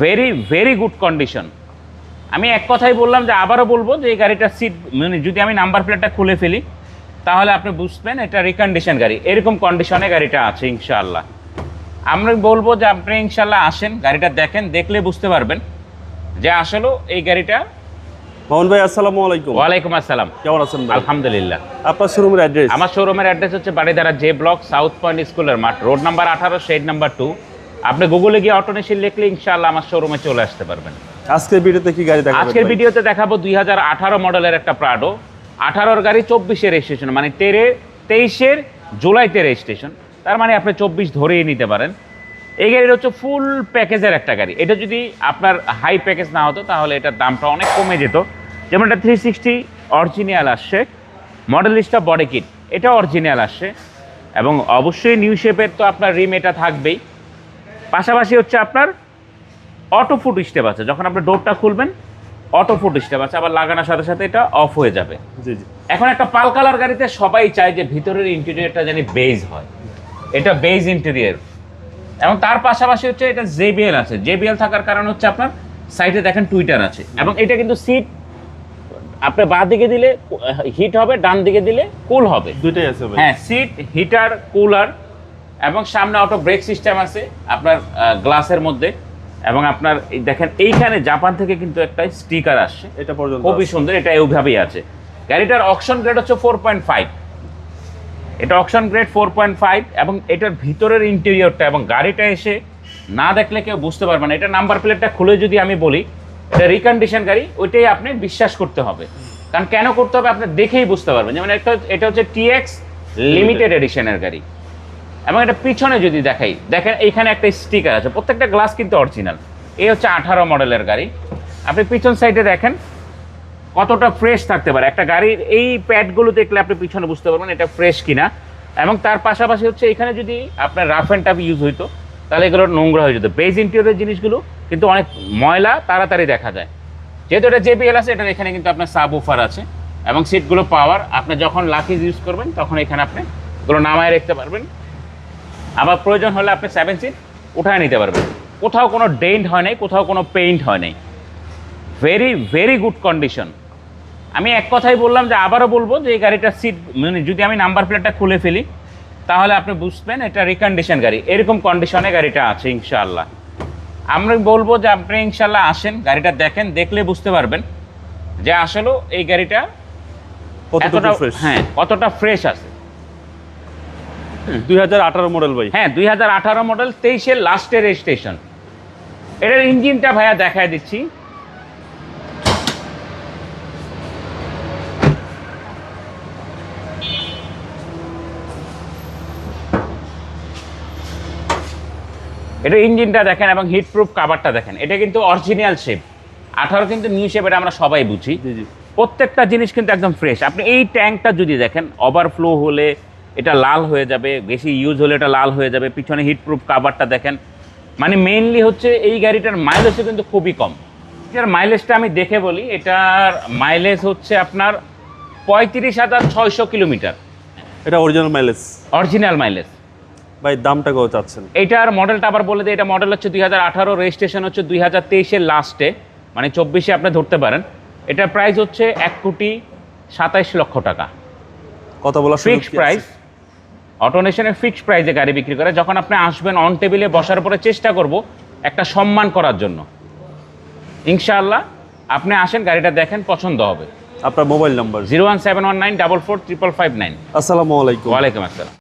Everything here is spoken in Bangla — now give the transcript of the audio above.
ভেরি ভেরি গুড কন্ডিশন আমি এক কথাই বললাম যে আবারও বলব যে এই গাড়িটার সিট মানে যদি আমি নাম্বার প্লেটটা খুলে ফেলি তাহলে আপনি বুঝবেন এটা রিকন্ডিশন গাড়ি। এরকম কন্ডিশনে গাড়িটা আছে ইনশাআল্লাহ। আমরা বলব যে আপনি ইনশাল্লাহ আসেন গাড়িটা দেখেন দেখলে বুঝতে পারবেন যে আসলেও এই গাড়িটা মোহন ভাই আসসালামু আলাইকুম। ওয়ালাইকুম আসসালাম। কেমন আছেন আলহামদুলিল্লাহ। আপনার শোরুমের অ্যাড্রেস আমার শোরুমের অ্যাড্রেস হচ্ছে Baridhara J block South Point স্কুলের মাঠ রোড নাম্বার আঠারো শেড নাম্বার টু আপনি গুগলে গিয়ে অটোনেশন লিখলে ইনশাআল্লাহ আমার শোরুমে চলে আসতে পারবেন। আজকের ভিডিওতে কি গাড়ি দেখাবেন আজকের ভিডিওতে দেখাবো দুই হাজার আঠারো মডেলের একটা প্রাডো আঠারোর গাড়ি চব্বিশের রেজিস্ট্রেশন মানে তেরে তেইশের জুলাইতে রেজিস্ট্রেশন তার মানে আপনি চব্বিশ ধরেই নিতে পারেন। এই গাড়ির হচ্ছে ফুল প্যাকেজের একটা গাড়ি। এটা যদি আপনার হাই প্যাকেজ না হতো তাহলে এটার দামটা অনেক কমে যেত। যেমন এটা থ্রি সিক্সটি অরিজিনাল আসছে। মডেল লিস্টটা বডি কিট এটা অরিজিনাল আসছে। এবং অবশ্যই নিউ শেপের তো আপনার রিম এটা থাকবেই। পাশাপাশি হচ্ছে আপনার অটো ফুট স্টেপ আছে। যখন আপনি ডোরটা খুলবেন অটো ফুট স্টেপ আছে। আবার লাগানোর সাথে সাথে এটা অফ হয়ে যাবে। জি জি। এখন একটা পাল কালার গাড়িতে সবাই চায় যে ভিতরের ইন্টেরিয়রটা জানি বেজ হয়। এটা বেজ ইন্টেরিয়র এবং তার পাশাপাশি হচ্ছে এটা জেবিএল আছে। জেবিএল থাকার কারণ হচ্ছে আপনার সাইডে দেখেন টুইটার আছে। এবং এটা কিন্তু সিট আপনি বাঁ দিকে দিলে হিট হবে ডান দিকে দিলে কুল হবে। দুইটাই আছে ভাই। হ্যাঁ সিট হিটার কুলার এবং সামনে অটো ব্রেক সিস্টেম আছে আপনার গ্লাসের মধ্যে। এবং আপনার এই দেখেন এইখানে জাপান থেকে কিন্তু একটা স্টিকার আসছে। এটা পর্যন্ত খুবই সুন্দর এটা এইভাবেই আছে। গাড়িটার অকশন গ্রেড হচ্ছে ফোর পয়েন্ট ফাইভ এটা auction grade four point five এবং এটার ভিতরের ইন্টেরিয়রটা এবং গাড়িটা এসে না দেখলে কেউ বুঝতে পারবে না। এটা নাম্বার প্লেটটা খুলে যদি আমি বলি এটা রিকন্ডিশন গাড়ি ওইটাই আপনি বিশ্বাস করতে হবে। কারণ কেন করতে হবে? আপনি দেখেই বুঝতে পারবেন। যেমন একটা এটা হচ্ছে টিএক্স লিমিটেড এডিশনের গাড়ি। এবং এটা পিছনে যদি দেখাই, দেখেন এইখানে একটা স্টিকার আছে, প্রত্যেকটা গ্লাস কিন্তু অরিজিনাল এই হচ্ছে আঠারো মডেলের গাড়ি। আপনি পিছন সাইডে দেখেন, কতটা ফ্রেশ থাকতে পারে। একটা গাড়ির এই প্যাডগুলো দেখলে আপনি পিছনে বুঝতে পারবেন এটা ফ্রেশ কিনা। এবং তার পাশাপাশি হচ্ছে এখানে যদি আপনার রাফ অ্যান্ড টাফ ইউজ হইতো, তাহলে এগুলো নোংরা হয়ে যেত। বেজ ইন্টেরিয়রের জিনিসগুলো কিন্তু অনেক ময়লা, তাড়াতাড়ি দেখা যায়। যেহেতু এটা জেবিএল আছে, এটার এখানে কিন্তু আপনার সাব ওফার আছে। এবং সিটগুলো পাওয়ার আপনি যখন লাকিজ ইউজ করবেন, তখন এখানে আপনি এগুলো নামায় রাখতে পারবেন। আবার প্রয়োজন হলে আপনি সেভেন সিট উঠায় নিতে পারবেন। কোথাও কোনো ডেন্ট হয় নাই কোথাও কোনো পেইন্ট হয় নাই। ভেরি ভেরি গুড কন্ডিশন আমি এক কথাই বললাম যে আবারও বলব যে এই গাড়িটার সিট মানে যদি আমি নাম্বার প্লেটটা খুলে ফেলি তাহলে আপনি বুঝবেন এটা রিকন্ডিশন গাড়ি। এরকম কন্ডিশনে গাড়িটা আছে ইনশাআল্লাহ। আমরা বলব যে আপনি ইনশাল্লাহ আসেন গাড়িটা দেখেন দেখলে বুঝতে পারবেন যে আসলেও এই গাড়িটা কতটা হ্যাঁ কতটা ফ্রেশ আছে। দুই হাজার আঠারো মডেল ভাই। হ্যাঁ দুই হাজার আঠারো মডেল তেইশের লাস্টের রেজিস্ট্রেশন এটার ইঞ্জিনটা ভাইয়া দেখায় দিচ্ছি। এটা ইঞ্জিনটা দেখেন এবং হিট প্রুফ কাভারটা দেখেন। এটা কিন্তু অরিজিনাল শেপ আঠারো কিন্তু নিউ শেপ এটা আমরা সবাই বুঝি। প্রত্যেকটা জিনিস কিন্তু একদম ফ্রেশ আপনি এই ট্যাঙ্কটা যদি দেখেন ওভারফ্লো হলে এটা লাল হয়ে যাবে বেশি ইউজ হলে এটা লাল হয়ে যাবে। পিছনে হিটপ্রুফ কাভারটা দেখেন। মানে মেইনলি হচ্ছে এই গাড়িটার মাইলেজও কিন্তু খুবই কম। এটার মাইলেজটা আমি দেখে বলি এটার মাইলেজ হচ্ছে আপনার পঁয়ত্রিশ হাজার ছয়শো কিলোমিটার। এটা অরিজিনাল মাইলেজ অরিজিনাল মাইলেজ ভাই দামটা কত চাচ্ছেন? এইটার মডেলটা আবার বলে দিই এটা মডেল হচ্ছে দুই হাজার আঠারো রেজিস্ট্রেশন হচ্ছে দুই হাজার তেইশের লাস্টে মানে চব্বিশে আপনি ধরতে পারেন। এটার প্রাইস হচ্ছে এক কোটি সাতাইশ লক্ষ টাকা। কত বলা ফিক্সড প্রাইস অটোনেশনের ফিক্সড প্রাইসে গাড়ি বিক্রি করে যখন আপনি আসবেন অন টেবিলে বসার পরে চেষ্টা করব একটা সম্মান করার জন্য। ইনশাআল্লাহ আপনি আসেন গাড়িটা দেখেন পছন্দ হবে। আপনার mobile number zero one seven one nine double four triple five nine. আসসালামু আলাইকুম। ওয়ালাইকুম আসসালাম।